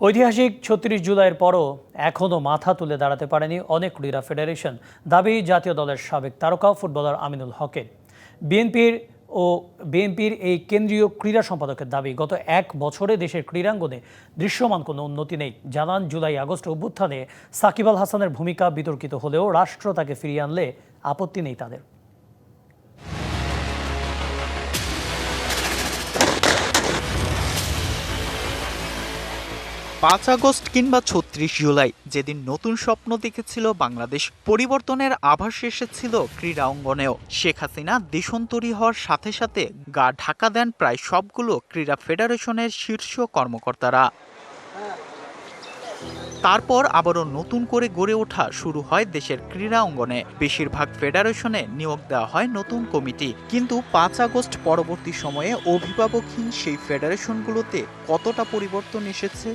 ঐতিহাসিক ছত্রিশ জুলাইয়ের পরও এখনও মাথা তুলে দাঁড়াতে পারেনি অনেক ক্রীড়া ফেডারেশন। দাবি জাতীয় দলের সাবেক তারকা, ফুটবলার আমিনুল হকের। বিএনপির ও বিএনপির এই কেন্দ্রীয় ক্রীড়া সম্পাদকের দাবি, গত এক বছরে দেশের ক্রীড়াঙ্গনে দৃশ্যমান কোনো উন্নতি নেই। জানান জুলাই আগস্ট অভ্যুত্থানে সাকিব আল হাসানের ভূমিকা বিতর্কিত হলেও রাষ্ট্র তাকে ফিরিয়ে আনলে আপত্তি নেই তাদের। পাঁচ আগস্ট কিংবা ছত্রিশ জুলাই যেদিন নতুন স্বপ্ন দেখেছিল বাংলাদেশ, পরিবর্তনের আভাস এসেছিল ক্রীড়া অঙ্গনেও। শেখ হাসিনা দেশন্তরী হওয়ার সাথে সাথে গা ঢাকা দেন প্রায় সবগুলো ক্রীড়া ফেডারেশনের শীর্ষ কর্মকর্তারা। তারপর আবারও নতুন করে গড়ে ওঠা শুরু হয় দেশের ক্রীড়া অঙ্গনে। বেশিরভাগ ফেডারেশনে নিয়োগ দেওয়া হয় নতুন কমিটি। কিন্তু পাঁচ আগস্ট পরবর্তী সময়ে অভিভাবকহীন সেই ফেডারেশনগুলোতে কতটা পরিবর্তন এসেছে?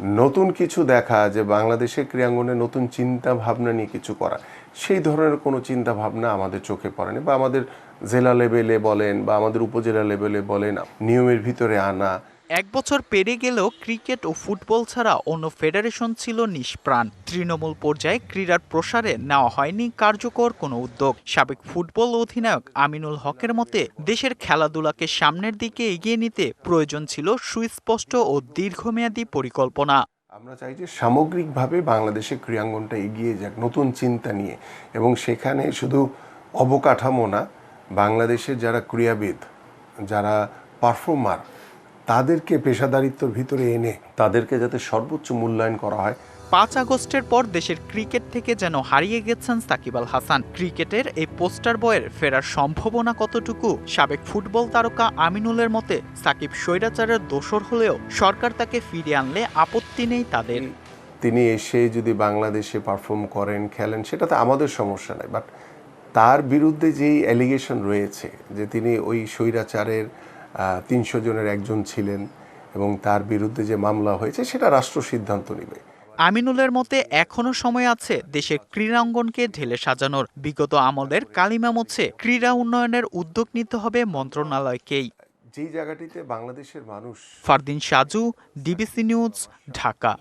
নতুন কিছু দেখা, যে বাংলাদেশের ক্রীড়াঙ্গনে নতুন চিন্তা ভাবনা নিয়ে কিছু করা, সেই ধরনের কোনো চিন্তা ভাবনা আমাদের চোখে পড়েনি বা আমাদের জেলা লেভেলে বলেন বা আমাদের উপজেলা লেভেলে বলেন, নিয়মের ভিতরে আনা এক বছর পেরে গেলেও ক্রিকেট ও ফুটবল ছাড়া অন্য ফেডারেশন ছিল নিষ্প্রাণ। তৃণমূল পর্যায়ে ক্রীড়ার প্রসারে নেওয়া হয়নি কার্যকর কোনো উদ্যোগ। সাবেক ফুটবল অধিনায়ক আমিনুল হকের মতে, দেশের খেলাধুলাকে সামনের দিকে এগিয়ে নিতে প্রয়োজন ছিল সুস্পষ্ট ও দীর্ঘমেয়াদী পরিকল্পনা। আমরা চাই যে সামগ্রিকভাবে বাংলাদেশের ক্রীড়াঙ্গনটা এগিয়ে যাক নতুন চিন্তা নিয়ে। এবং সেখানে শুধু অবকাঠামো না, বাংলাদেশের যারা ক্রীড়াবিদ, যারা পারফর্মার তাদেরকে পেশাদারিত্বর ভিতরে এনে তাদেরকে যাতে সর্বোচ্চ মূল্যায়ন করা হয়। পাঁচ আগস্টের পর দেশের ক্রিকেট থেকে যেন হারিয়ে গেছেন সাকিব আল হাসান। ক্রিকেটের এই পোস্টার বয়ের ফেরার সম্ভাবনা কতটুকু? সাবেক ফুটবল তারকা আমিনুলের মতে সাকিব স্বৈরাচারের দোসর হলেও সরকার তাকে ফিরিয়ে আনলে আপত্তি নেই তাদের। তিনি এসে যদি বাংলাদেশে পারফর্ম করেন খেলেন সেটাতে আমাদের সমস্যা নাই বাট তার বিরুদ্ধে যেই অ্যালিগেশন রয়েছে যে তিনি ওই স্বৈরাচারের তিনশো জনের একজন ছিলেন এবং তার বিরুদ্ধে যে মামলা হয়েছে সেটা রাষ্ট্র সিদ্ধান্ত নেবে। আমিনুলের মতে এখনও সময় আছে দেশের ক্রীড়াঙ্গনকে ঢেলে সাজানোর। বিগত আমলের কালিমা মুছে ক্রীড়া উন্নয়নের উদ্যোগ নিতে হবে মন্ত্রণালয়কেই। যে জায়গাটিতে বাংলাদেশের মানুষ ফারদিন সাজু ডিবিসি নিউজ ঢাকা।